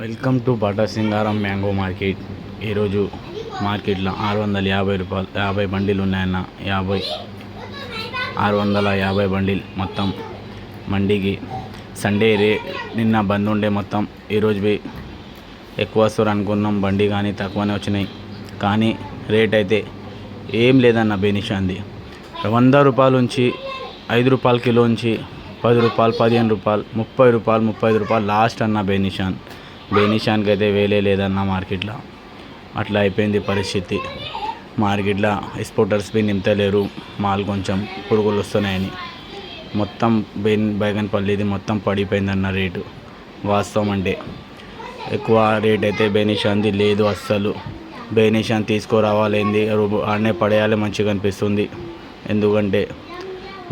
Welcome to Bata Singaram mango market. ఈరోజు మార్కెట్లో ఆరు వందల యాభై రూపాయలు యాభై బండిలు ఉన్నాయన్న యాభై ఆరు వందల యాభై బండిల్ మొత్తం మండికి. సండే రే నిన్న బంద్ ఉండే మొత్తం. ఈరోజు పోయి ఎక్కువ వస్తారు అనుకున్నాం బండి కానీ తక్కువనే వచ్చినాయి. కానీ రేట్ అయితే ఏం లేదన్న బెనిషాంది వంద రూపాయల నుంచి ఐదు రూపాయల కిలో నుంచి పది రూపాయలు పదిహేను రూపాయలు ముప్పై రూపాయలు ముప్పై ఐదు రూపాయలు లాస్ట్ అన్న బెనిషాన్ బెనిషాన్కి అయితే వేలే లేదన్న మార్కెట్లో. అట్లా అయిపోయింది పరిస్థితి. మార్కెట్లో ఎక్స్పోర్టర్స్ బి నింపలేరు మాల్ కొంచెం పురుగులు వస్తున్నాయని. మొత్తం బెన్ బైగన్పల్లిది మొత్తం పడిపోయిందన్న రేటు. వాస్తవం అంటే ఎక్కువ రేట్ అయితే బేనిషాన్ది లేదు అస్సలు. బేనిషాన్ తీసుకురావాలేంది ఆడనే పడేయాలి మంచిగా అనిపిస్తుంది. ఎందుకంటే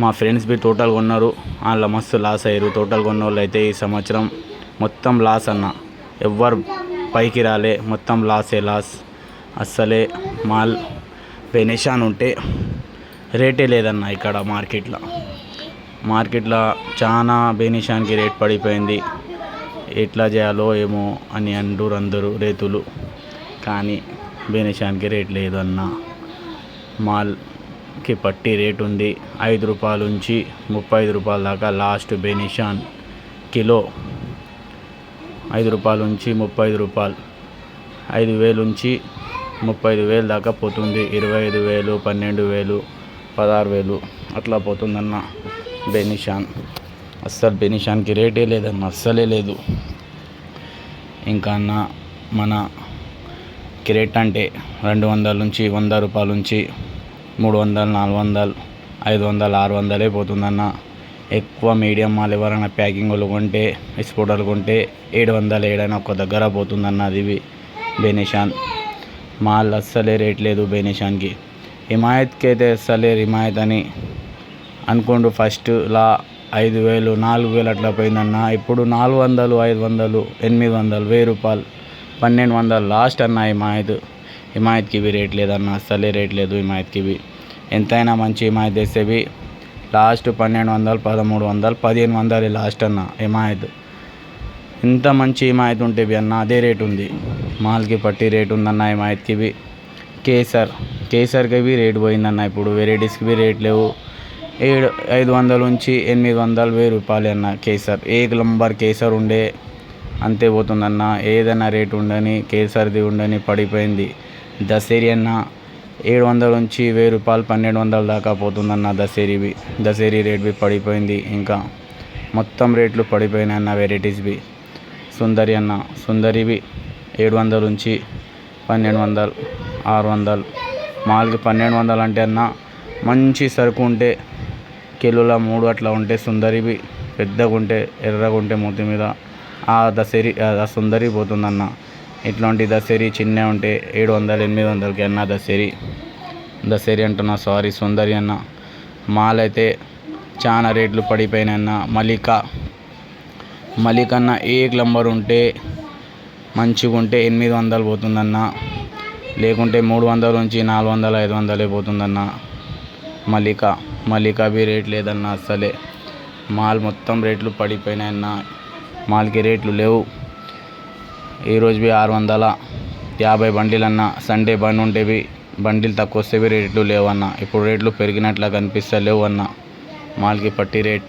మా ఫ్రెండ్స్ బి టోటల్ కొన్నారు వాళ్ళ మస్తు లాస్ అయ్యారు. టోటల్ కొన్న వాళ్ళు అయితే ఈ సంవత్సరం మొత్తం లాస్ అన్న. ఎవ్వరు పైకి రాలే. మొత్తం లాసే లాస్ అస్సలే మాల్ బెనిషాన్ ఉంటే రేటే లేదన్న ఇక్కడ మార్కెట్లో. మార్కెట్లో చాలా బెనిషాన్కి రేట్ పడిపోయింది. ఎట్లా చేయాలో ఏమో అని అంటారు అందరూ రైతులు. కానీ బెనిషాన్కి రేట్ లేదు అన్న మాల్కి పట్టి రేట్ ఉంది. ఐదు రూపాయల నుంచి ముప్పై ఐదు రూపాయల దాకా లాస్ట్ బెనిషాన్ కిలో ఐదు రూపాయల నుంచి ముప్పై ఐదు రూపాయలు. ఐదు వేలు నుంచి ముప్పై ఐదు వేలు దాకా పోతుంది. ఇరవై ఐదు వేలు పన్నెండు వేలు పదహారు వేలు అట్లా పోతుందన్న బెనిషాన్. అస్సలు బెనిషాన్కి రేటే లేదన్న అస్సలే లేదు. ఇంకా అన్న మన క్రేట్ అంటే రెండు వందల నుంచి వంద రూపాయల నుంచి మూడు వందలు నాలుగు వందలు ఐదు వందలు ఆరు వందలే పోతుందన్న. ఎక్కువ మీడియం మాల్ ఎవరైనా ప్యాకింగ్ వాళ్ళు కొంటే ఎక్స్పోర్టర్లు కొంటే ఏడు వందలు ఏడైనా ఒక దగ్గర పోతుందన్న అది బెనిషాన్. మాల్ అస్సలే రేట్ లేదు బెనిషాన్కి. హిమాయత్కి అయితే అస్సలే హిమాయత్ అని అనుకోండు ఫస్ట్ లా ఐదు వేలు నాలుగు వేలు అట్లా పోయిందన్న ఇప్పుడు నాలుగు వందలు ఐదు వందలు ఎనిమిది వందలు వెయ్యి రూపాయలు పన్నెండు వందలు లాస్ట్ అన్న హిమాయత్. హిమాయత్కి ఇవి రేట్ లేదన్న అస్సలే రేట్ లేదు హిమాయత్కి ఇవి ఎంతైనా మంచి హిమాయత్ చేసేవి లాస్ట్ పన్నెండు వందలు పదమూడు వందలు పదిహేను వందలు లాస్ట్ అన్న హిమాయత్. ఇంత మంచి హిమాయత్ ఉంటేవి అన్న అదే రేట్ ఉంది. మాల్కి పట్టి రేట్ ఉందన్న హిమాయత్కి కేసర్ కేసర్కి ఇవి రేట్ పోయిందన్న ఇప్పుడు. వెరైటీస్కి రేట్ లేవు. ఏడు ఐదు వందల నుంచి ఎనిమిది వందలు వెయ్యి రూపాయలు అన్న కేసర్. ఏ నంబర్ కేసర్ ఉండే అంతే పోతుందన్న. ఏదైనా రేట్ ఉండని కేసర్ది ఉండని పడిపోయింది. దసేరి అన్న ఏడు వందల నుంచి వెయ్యి రూపాయలు పన్నెండు వందల దాకా పోతుందన్న దసేరివి దసేరి రేట్వి పడిపోయింది. ఇంకా మొత్తం రేట్లు పడిపోయినాయి అన్న వెరైటీస్వి సుందరి అన్న సుందరివి ఏడు వందల నుంచి పన్నెండు వందలు ఆరు వందలు. మాల్కి పన్నెండు వందలు అంటే అన్న మంచి సరుకు ఉంటే కిలోల మూడు అట్లా ఉంటే సుందరివి పెద్దగా ఉంటే ఎర్రగా ఉంటే మూతి మీద ఆ దసరి ఆ సుందరి పోతుందన్న. ఇట్లాంటి దసరి చిన్న ఉంటే ఏడు వందలు ఎనిమిది వందలకి అన్న దసరి. దసరి అంటున్నా సారీ సుందరి అన్న. మాల్ అయితే చాలా రేట్లు పడిపోయినాయి అన్న. మలిక మలికన్న ఏ నంబర్ ఉంటే మంచిగా ఉంటే ఎనిమిది వందలు పోతుందన్న. లేకుంటే మూడు వందల నుంచి నాలుగు వందలు ఐదు వందలే పోతుందన్న. మలిక మలిక బి రేట్ లేదన్న అసలే మాల్ మొత్తం రేట్లు పడిపోయినాయన్న మాల్కి రేట్లు లేవు. ఈరోజు బి ఆరు వందల యాభై బండిలు అన్న సండే బండి ఉంటేవి బండిలు తక్కువ వస్తేవి రేట్లు లేవన్న. ఇప్పుడు రేట్లు పెరిగినట్లు కనిపిస్తలేవు అన్న. మాల్కి పట్టి రేట్